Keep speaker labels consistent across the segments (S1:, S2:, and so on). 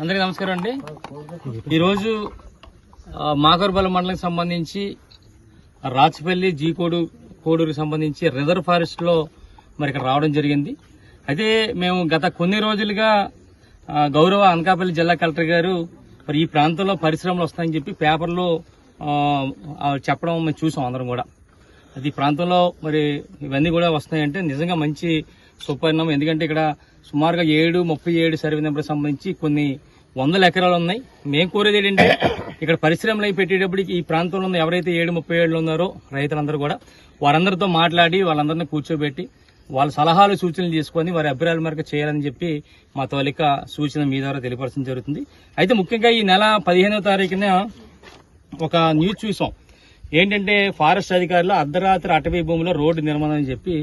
S1: అందరికీ నమస్కారం అండి. ఈరోజు ఆ, మాకర్బల మండలం సంబంధించి రాచపల్లి జీకోడు కోడూరుకి సంబంధించి రిజర్వ్ ఫారెస్ట్లో మరి ఇక్కడ రావడం జరిగింది. అయితే మేము గత కొన్ని రోజులుగా గౌరవ అనకాపల్లి జిల్లా కలెక్టర్ గారు మరి ఈ ప్రాంతంలో పరిశ్రమలు వస్తాయని చెప్పి పేపర్లో చెప్పడం మేము చూసాం అందరం కూడా. అది ప్రాంతంలో మరి ఇవన్నీ కూడా వస్తాయంటే నిజంగా మంచి సుపరిణామం. ఎందుకంటే ఇక్కడ సుమారుగా ఏడు ముప్పై ఏడు సర్వే నెంబర్కి సంబంధించి కొన్ని వందల ఎకరాలు ఉన్నాయి. మేము కోరేది ఏంటంటే ఇక్కడ పరిశ్రమలు అయి పెట్టేటప్పటికి ఈ ప్రాంతంలో ఉన్న ఎవరైతే ఏడు ముప్పై ఏళ్ళు ఉన్నారో రైతులందరూ కూడా వారందరితో మాట్లాడి వాళ్ళందరినీ కూర్చోబెట్టి వాళ్ళ సలహాలు సూచనలు తీసుకొని వారి అభిప్రాయాల మేరకు చేయాలని చెప్పి మా తోలిక సూచన మీ ద్వారా తెలియపరచడం జరుగుతుంది. అయితే ముఖ్యంగా ఈ నెల పదిహేనవ తారీఖున ఒక న్యూస్ చూసాం. ఏంటంటే ఫారెస్ట్ అధికారులు అర్ధరాత్రి అటవీ భూమిలో రోడ్డు నిర్మాణం అని చెప్పి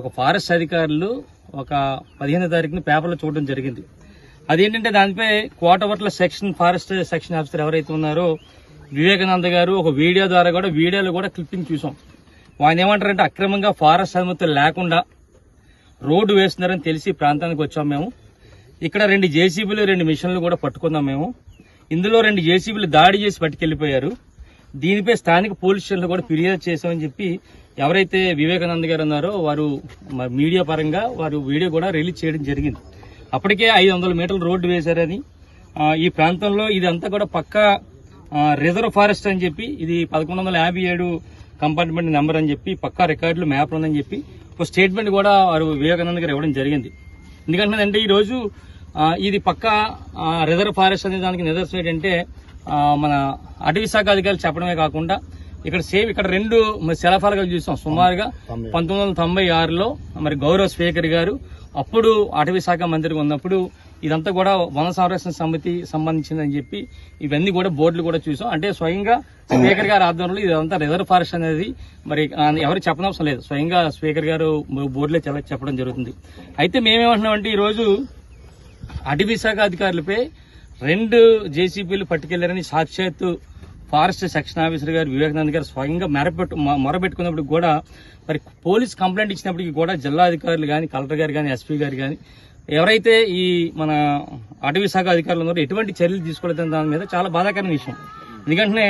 S1: ఒక ఫారెస్ట్ అధికారులు ఒక పదిహేనో తారీఖున పేపర్లో చూడడం జరిగింది. అదేంటంటే దానిపై Kotavatla section forest section officer ఎవరైతే ఉన్నారో వివేకానంద గారు ఒక వీడియో ద్వారా కూడా వీడియోలో కూడా క్లిప్పింగ్ చూసాం. ఆయన ఏమంటారంటే అక్రమంగా ఫారెస్ట్ అనుమతులు లేకుండా రోడ్డు వేస్తున్నారని తెలిసి ప్రాంతానికి వచ్చాం మేము. ఇక్కడ రెండు జేసీబీలు రెండు మిషన్లు కూడా పట్టుకున్నాం మేము. ఇందులో రెండు జేసీబీలు దాడి చేసి పట్టుకెళ్ళిపోయారు దీనిపై స్థానిక పోలీస్ స్టేషన్లో కూడా ఫిర్యాదు చేశామని చెప్పి ఎవరైతే వివేకానంద గారు ఉన్నారో వారు మీడియా పరంగా వారు వీడియో కూడా రిలీజ్ చేయడం జరిగింది. అప్పటికే ఐదు వందల మీటర్లు రోడ్డు వేశారని ఈ ప్రాంతంలో ఇదంతా కూడా పక్కా రిజర్వ్ ఫారెస్ట్ అని చెప్పి ఇది పదకొండు వందల యాభై ఏడు కంపార్ట్మెంట్ నెంబర్ అని చెప్పి పక్కా రికార్డులు మ్యాప్ ఉందని చెప్పి ఒక స్టేట్మెంట్ కూడా వారు వివేకానంద గారు ఇవ్వడం జరిగింది. ఎందుకంటే అంటే ఈరోజు ఇది పక్కా రిజర్వ్ ఫారెస్ట్ అనే దానికి నిదర్శనం ఏంటంటే మన అటవీ శాఖ అధికారులు చెప్పడమే కాకుండా ఇక్కడ సేమ్ ఇక్కడ రెండు శిలాఫాలుగా చూసాం. సుమారుగా పంతొమ్మిది వందల తొంభై ఆరులో మరి గౌరవ స్పీకర్ గారు అప్పుడు అటవీ శాఖ మంత్రిగా ఉన్నప్పుడు ఇదంతా కూడా వన సంరక్షణ సమితి సంబంధించిందని చెప్పి ఇవన్నీ కూడా బోర్డులు కూడా చూసాం. అంటే స్వయంగా స్పీకర్ గారి ఆధ్వర్యంలో ఇదంతా రిజర్వ్ ఫారెస్ట్ అనేది మరి ఎవరు చెప్పనవసరం లేదు. స్వయంగా స్పీకర్ గారు బోర్డులో చెప్ప- చెప్పడం జరుగుతుంది. అయితే మేమేమంటున్నామంటే ఈరోజు అటవీ శాఖ అధికారులపై రెండు జేసీబీలు పట్టుకెళ్ళారని సాక్షాత్తు ఫారెస్ట్ సెక్షన్ ఆఫీసర్ గారు వివేకానంద్ గారు స్వయంగా మెరపెట్టు మొరబెట్టుకున్నప్పుడు కూడా మరి పోలీస్ కంప్లైంట్ ఇచ్చినప్పటికీ కూడా జిల్లా అధికారులు కానీ కలెక్టర్ గారు కానీ ఎస్పీ గారు కానీ ఎవరైతే ఈ మన అటవీ శాఖ అధికారులు ఉన్నారో ఎటువంటి చర్యలు తీసుకోలేదని దాని మీద చాలా బాధాకరమైన విషయం. ఎందుకంటే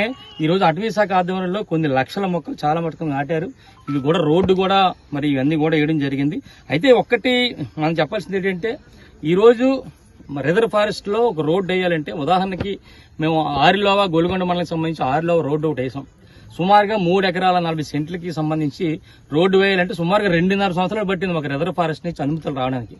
S1: ఈరోజు అటవీ శాఖ ఆధ్వర్యంలో కొన్ని లక్షల మొక్కలు చాలా మటుకు నాటారు. ఇవి కూడా రోడ్డు కూడా మరి ఇవన్నీ కూడా వేయడం జరిగింది. అయితే ఒక్కటి మనం చెప్పాల్సింది ఏంటంటే ఈరోజు రిజర్వ్ ఫారెస్ట్లో ఒక రోడ్డు వేయాలంటే ఉదాహరణకి మేము ఆరిలోవా గోల్కొండ మండలం సంబంధించి ఆరిలోవా రోడ్డు ఒకటి వేసాం. సుమారుగా మూడు ఎకరాల నలభై సెంట్లకి సంబంధించి రోడ్డు వేయాలంటే సుమారుగా రెండున్నర సంవత్సరాలు పట్టింది ఒక రిజర్వ్ ఫారెస్ట్ నుంచి అనుమతులు రావడానికి.